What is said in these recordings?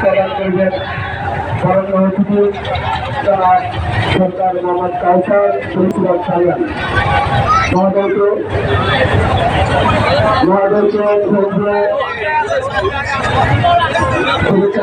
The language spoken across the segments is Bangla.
প্রদান করবেন। বরণ্য অতিথি সরকার মোহাম্মদ কাউসার তুলসিরাম সারিয়ান মহাদলকে মহাদলকে শুভেচ্ছা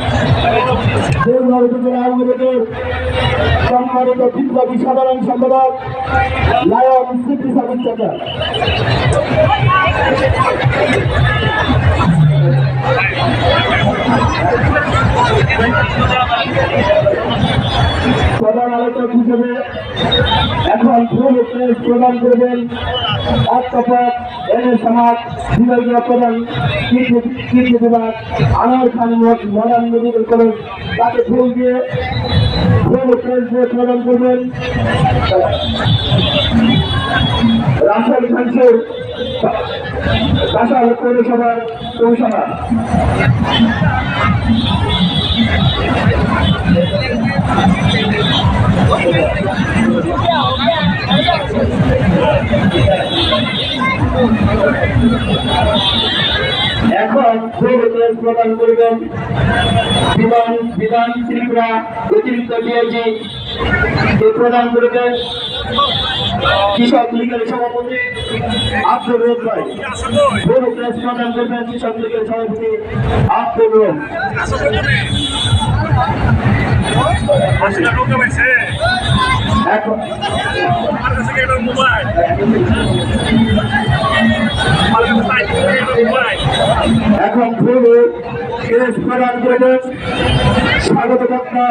দেওঘর উপজেলা আওয়ামী লীগের সম্মানিত বিপ্লবী সাধারণ সম্পাদক লায়ন সিদ্ধি সাবির চাচা প্রদান করবেন অধ্যাপক এন এ সমাজ বিভাগীয় প্রধান কৃষি বিভাগ, আনোয়ার খান মডার্ন দিয়ে ফুল করবেন। রাজশাহী খানসের কাঁচাল পৌরসভার পৌরসভা। প্রদান করবেন। বিমান বিধান ত্রিপুরা অতিরিক্ত ডিআইজি প্রদান করবেন। কৃষক লীগের সভাপতি আব্দুল রোদ ভাই। প্রবেশ প্রদান করবেন কৃষক লীগের সভাপতি আব্দুল রোদ এখন প্রদান করবেন স্বাগত বক্তা।